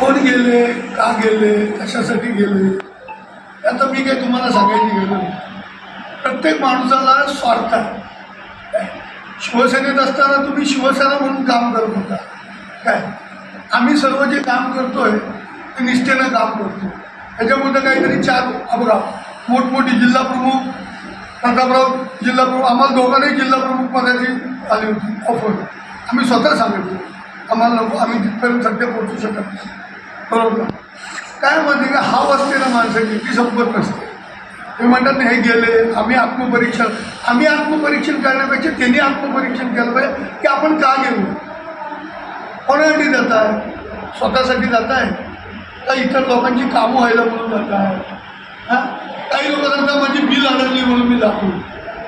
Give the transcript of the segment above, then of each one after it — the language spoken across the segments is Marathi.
कोण गेले का गेले कशासाठी गेले? आता मी काही तुम्हाला सांगायची गेलो नाही. प्रत्येक माणसाला स्वार्थ आहे. काय? शिवसेनेत असताना तुम्ही शिवसेना म्हणून काम करत होता. काय? आम्ही सर्व जे काम करतोय ते निष्ठेनं काम करतो. त्याच्यामध्ये काहीतरी चार बघा मोठमोठी जिल्हा प्रमुख प्रतापराव जिल्हा प्रमुख आम्हाला दोघांनाही जिल्हा प्रमुख पदाची आली होती. ऑफर आम्ही स्वतः सांगितलं. आम्हाला आम्ही तिथपर्यंत सध्या पोहोचू शकत नाही. बरोबर. काय म्हणते का हाव असते ना माणसाची ती संपत नसते. ते म्हणतात ना, हे गेले आम्ही आत्मपरीक्षण आम्ही आत्मपरीक्षण करण्यापेक्षा त्यांनी आत्मपरीक्षण केलं पाहिजे की आपण का गेलो? कोणासाठी जात आहे स्वतःसाठी जात आहे का इतर लोकांची कामं व्हायला म्हणून जात आहे हां? काही लोक सांगतात माझी बिल अडकली म्हणून मी जातो.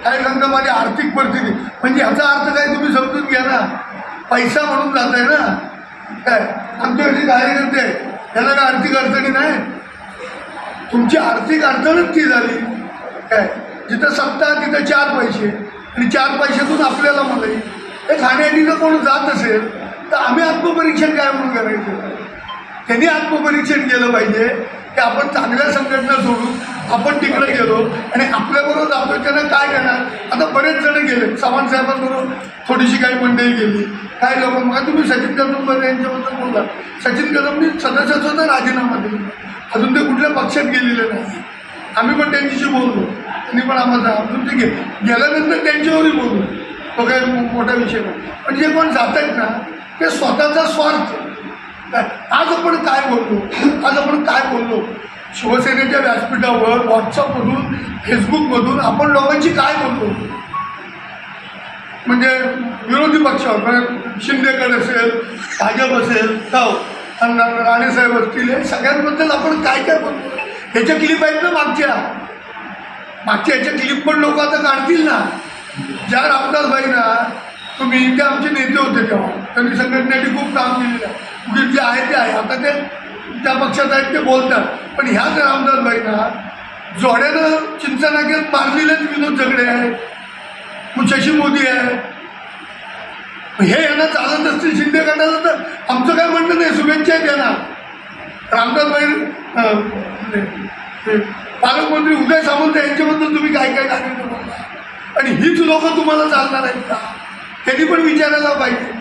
काही सांगतात माझी आर्थिक परिस्थिती म्हणजे ह्याचा अर्थ काय तुम्ही समजून घ्या ना. पैसा म्हणून जात आहे ना. काय? आमच्याकडे कार्यकर्ते आहे त्यांना काय आर्थिक अडचणी नाही? तुमची आर्थिक अडचणच ती झाली. काय? जिथं सत्ता तिथं चार पैसे. आणि चार पैशातून आपल्याला मलाई हे खाण्यासाठी कोण जात असेल तर आम्ही आत्मपरीक्षण काय म्हणून करायचं? त्यांनी आत्मपरीक्षण केलं पाहिजे. की आपण चांगल्या संघटना सोडून आपण तिकडे गेलो आणि आपल्याबरोबर जातो त्यांना काय करणार? आता बरेच जण गेले. सावंत साहेबांबरोबर थोडीशी काही मंडळी गेली काय लोक? मग तुम्ही सचिन कदंबर यांच्याबद्दल बोलला. सचिन कदमनी सदस्यत्वाचा राजीनामा दिला. अजून ते कुठल्या पक्षात गेलेले नाही. आम्ही पण त्यांच्याशी बोललो. त्यांनी पण आम्हाला अजून ते गे गेल्यानंतर त्यांच्यावरही बोललो. तो काही मोठा विषय नाही. पण जे कोण जात आहेत ना ते स्वतःचा स्वार्थ. काय आज आपण काय बोललो? आज आपण काय बोललो? शिवसेनेच्या व्यासपीठावर व्हॉट्सअपमधून फेसबुकमधून आपण लोकांची काय बोललो? म्हणजे विरोधी पक्षावर म्हणजे शिंदेकर असेल भाजप असेल हो राणेसाहेब असतील हे सगळ्यांबद्दल आपण काय काय बोलतो ह्याच्या क्लिप आहेत ना मागच्या. मागच्या ह्याच्या क्लिप पण लोक आता काढतील ना. ज्या रामदासबाईंना तुम्ही ते आमचे नेते होते तेव्हा त्यांनी संघटनेसाठी खूप काम केलेलं आहे. जे आहे ते आहे. आता ते त्या पक्षात आहेत ते बोलतात. पण ह्याच रामदासबाईंना जोड्यानं चिंचनाकेत मारलेलेच विनोद झगडे आहेत. मग शशी मोदी आहे. हे यांना चालत असतील शिंदे गटाला तर आमचं काय म्हणणं नाही शुभेच्छा आहेत यांना रामदासबाई ते पालकमंत्री उदय सामंत यांच्याबद्दल तुम्ही काय काय सांगितलं बोलता आणि हीच लोक तुम्हाला चालणार आहेत का? त्यांनी पण विचारायला पाहिजे.